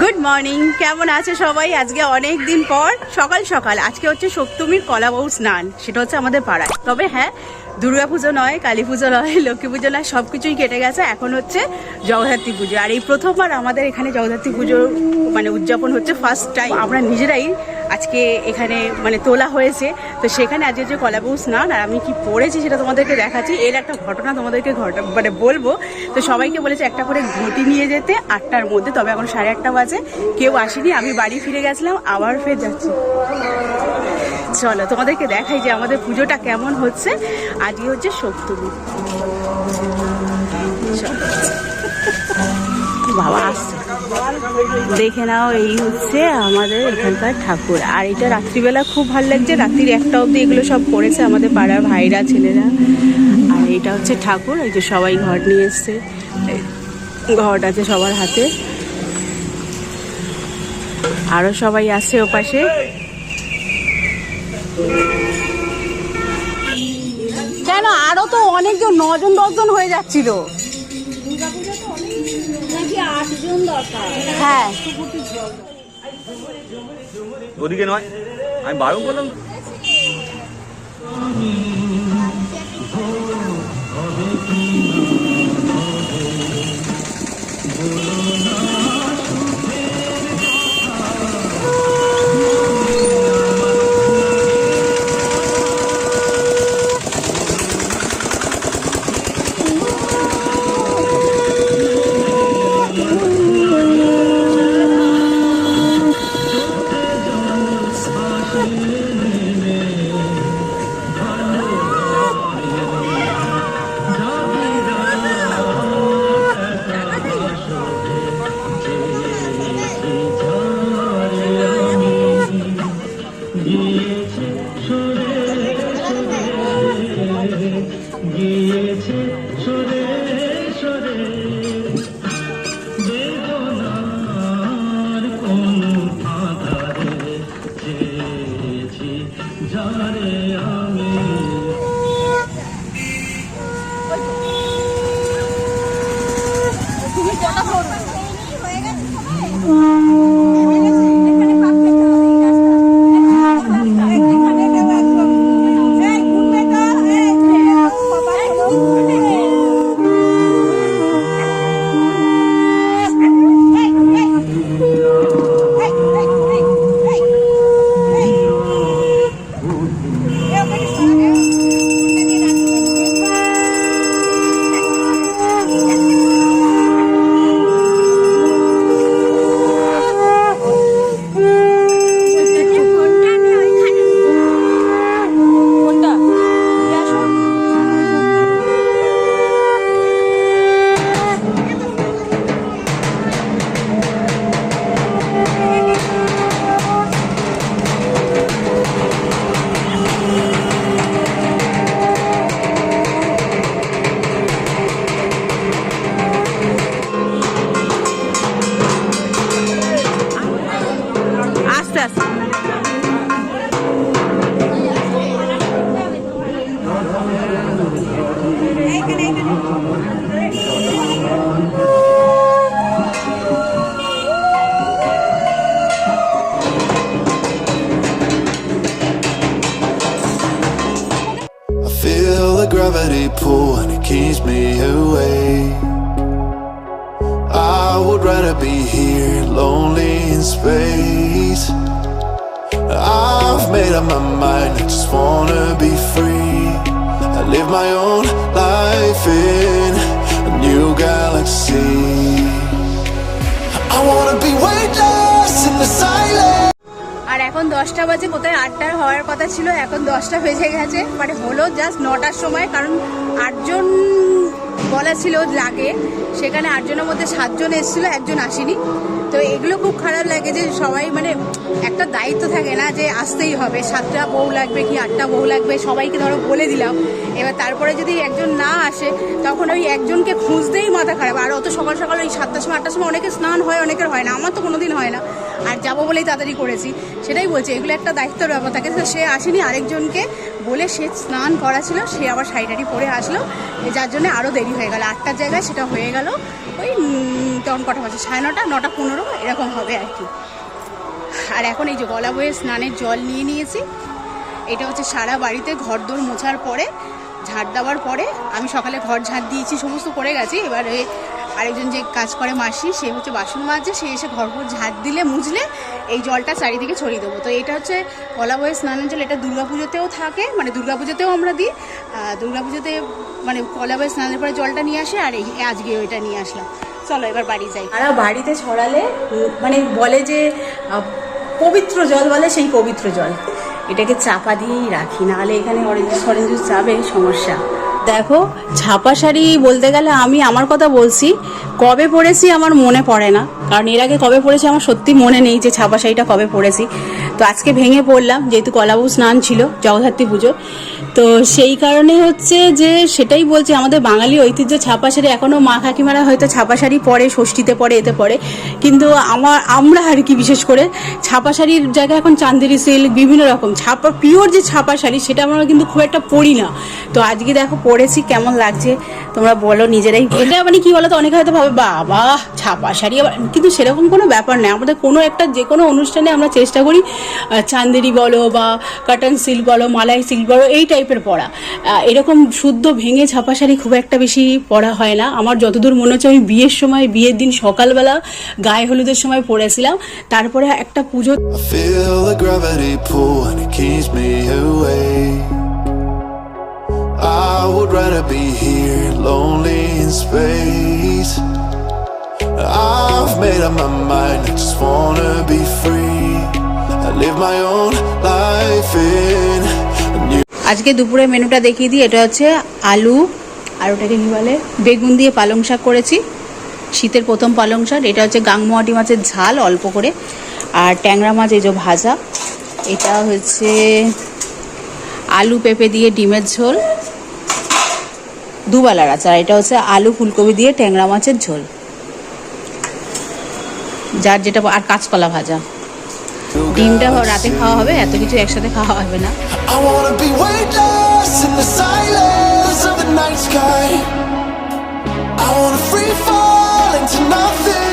Good morning কেমন আছে সবাই? আজকে অনেক দিন পর, সকাল সকাল। আজকে হচ্ছে সপ্তমীর কলাবউ স্নান। সেটা হচ্ছে আমাদের পাড়ায়। তবে হ্যাঁ দুর্গা পুজো নয় কালী পুজো নয় লক্ষ্মী পুজো নয় সব কিছুই কেটে গেছে। এখন হচ্ছে জগদ্ধাত্রী পুজো। আর এই প্রথমবার আমাদের এখানে জগদ্ধাত্রী পুজো মানে উদযাপন হচ্ছে ফার্স্ট টাইম আমরা নিজেরাই আজকে এখানে মানে তোলা হয়েছে। তো সেখানে আজকে যে কলাবউ স্নান, আর আমি কি পড়েছি সেটা তোমাদেরকে দেখাচ্ছি। এর একটা ঘটনা তোমাদেরকে ঘটা মানে বলব। তো সবাইকে বলেছে একটা করে ঘটি নিয়ে যেতে আটটার মধ্যে, তবে এখন সাড়ে আটটা বাজে। কেউ আসেনি, আমি বাড়ি ফিরে গেছিলাম, আবার ফের যাচ্ছি। চলো, তোমাদেরকে দেখাই যে আমাদের পুজোটা কেমন হচ্ছে। আজকে হচ্ছে সপ্তমী। চলো। বাবা আসছে। দেখে নাও, এই হচ্ছে আমাদের এখানকার ঠাকুর। আর এটা রাত্রিবেলা খুব ভালো লাগছে, রাত্রির একটা অবধি এগুলো সব করেছে আমাদের পাড়ার ভাইরা, ছেলেরা। আর এটা হচ্ছে ঠাকুর, এই যে সবাই ঘর নিয়ে এসছে। ঘট আছে সবার হাতে। আরও সবাই আসছে ওপাশে। কেন? আরও তো অনেকজন, নজন, দশজন হয়ে যাচ্ছিল। হ্যাঁ। ওদিকে নয় আমি বারণ করলাম City. I feel the gravity pull and it keeps me awake. I would rather be here lonely space. I've made up my mind, I just wanna be free. I live my own life in a new galaxy. I wanna be weightless in the silence. আর এখন দশটা বাজে কোথায় আটটার হওয়ার কথা ছিল এখন দশটা বেজে গেছে মানে হলো জাস্ট নটার সময় কারণ আটজন বলা ছিল লাগে। সেখানে আটজনের মধ্যে সাতজন এসেছিল, একজন আসেনি। তো এগুলো খুব খারাপ লাগে যে সবাই মানে একটা দায়িত্ব থাকে না যে আসতেই হবে। সাতটা বউ লাগবে কি আটটা বউ লাগবে সবাইকে ধরো বলে দিলাম। এবার তারপরে যদি একজন না আসে, তখন ওই একজনকে খুঁজতেই মাথা খারাপ। আর অত সকাল সকাল ওই সাতটার সময়, আটটার সময় অনেকে স্নান হয়, অনেকের হয় না। আমার তো কোনোদিন হয় না। আর যাব বলেই তাড়াতাড়ি করেছি। সেটাই বলছি, এগুলো একটা দায়িত্বের ব্যাপার থাকে তো সে আসেনি, আরেকজনকে বলে সে স্নান করা ছিল, সে আবার শাড়ি টাড়ি পরে আসলো। যার জন্য আরও দেরি হয়ে গেল। আটটার জায়গায় সেটা হয়ে গেল। ওই তখন কটা বাজে? সাড়ে নটা নটা পনেরো, এরকম হবে আর কি। আর এখন এই যে গলা বয়ে স্নানের জল নিয়ে নিয়েছি। এটা হচ্ছে সারা বাড়িতে ঘর দোর মোছার পরে, ঝাড় দেওয়ার পরে, আমি সকালে ঘর ঝাড় দিয়েছি, সমস্ত করে গেছি। এবারে আরেকজন যে কাজ করে মাসি, সে হচ্ছে বাসন মাজে, সে এসে ঘর ঘর ঝাড় দিলে মুছলে এই জলটা চারিদিকে ছড়িয়ে দেবো। তো এটা হচ্ছে কলা বয়ে স্নানের জল, এটা দুর্গাপুজোতেও থাকে মানে দুর্গাপুজোতেও আমরা দিই। দুর্গাপুজোতে মানে কলা বয়ে স্নানের পরে জলটা নিয়ে আসে, আর এই আজকে ওইটা নিয়ে আসলাম। চলো এবার বাড়ি যাই। তারা বাড়িতে ছড়ালে মানে বলে যে পবিত্র জল বলে সেই পবিত্র জল। এটাকে চাপা দিয়েই রাখি, নাহলে এখানে অরেঞ্জ অরেঞ্জ যাবে সমস্যা। দেখো, ছাপা শাড়ি বলতে গেলে আমি আমার কথা বলছি, কবে পড়েছি আমার মনে পড়ে না। কারণ এর আগে কবে পড়েছি আমার সত্যি মনে নেই যে ছাপা শাড়িটা কবে পরেছি। তো আজকে ভেঙে পড়লাম, যেহেতু কলাবু স্নান ছিল, জগদ্ধাত্রী পুজো তো সেই কারণে হচ্ছে যে সেটাই বলছি, আমাদের বাঙালি ঐতিহ্য ছাপা শাড়ি এখনও মা কাকিমারা হয়তো ছাপা শাড়ি পরে, ষষ্ঠীতে পরে, এতে পরে। কিন্তু আমার, আমরা আর কি বিশেষ করে ছাপা শাড়ির জায়গায় এখন চান্দেরি সিল্ক বিভিন্ন রকম ছাপা পিওর যে ছাপা শাড়ি, সেটা আমরা কিন্তু খুব একটা পরি না। তো আজকে দেখো পরেছি, কেমন লাগছে? তোমরা বলো নিজেরাই। এটা মানে কি বলো তো অনেকে হয়তো ভাবে, বাবা, ছাপা শাড়ি কিন্তু সেরকম কোনো ব্যাপার নেই আমাদের কোনো একটা যে কোনো অনুষ্ঠানে আমরা চেষ্টা করি চান্দেরি বলো বা কাটন সিল্ক বলো মালাই সিল্ক বলো এই টাইপের পরা আহ, এরকম শুদ্ধ ভেঙে ছাপা শাড়ি খুব একটা বেশি পড়া হয় না আমার যতদূর মনে হচ্ছে আমি বিয়ের সময় বিয়ের দিন সকালবেলা গায়ে হলুদের সময় পরেছিলাম তারপরে একটা পুজো. I would rather be here, lonely in space. I've made up my mind, I just wanna be free. আজকে দুপুরে মেনুটা দেখিয়ে দিই। এটা হচ্ছে আলু, আর ওটাকে কী বলে? বেগুন দিয়ে পালং শাক করেছি। শীতের প্রথম পালং শাক। এটা হচ্ছে গাংমোয়াটি মাছের ঝাল, অল্প করে। আর ট্যাংরা মাছ, এই যে ভাজা। এটা হচ্ছে আলু পেঁপে দিয়ে ডিমের ঝোল। দুবেলার আচার এটা হচ্ছে আলু ফুলকপি দিয়ে ট্যাংরা মাছের ঝোল। যার যেটা আর কাঁচকলা ভাজা। ডিমটা রাতে খাওয়া হবে এত কিছু একসাথে খাওয়া হবে না I wanna free fall into nothing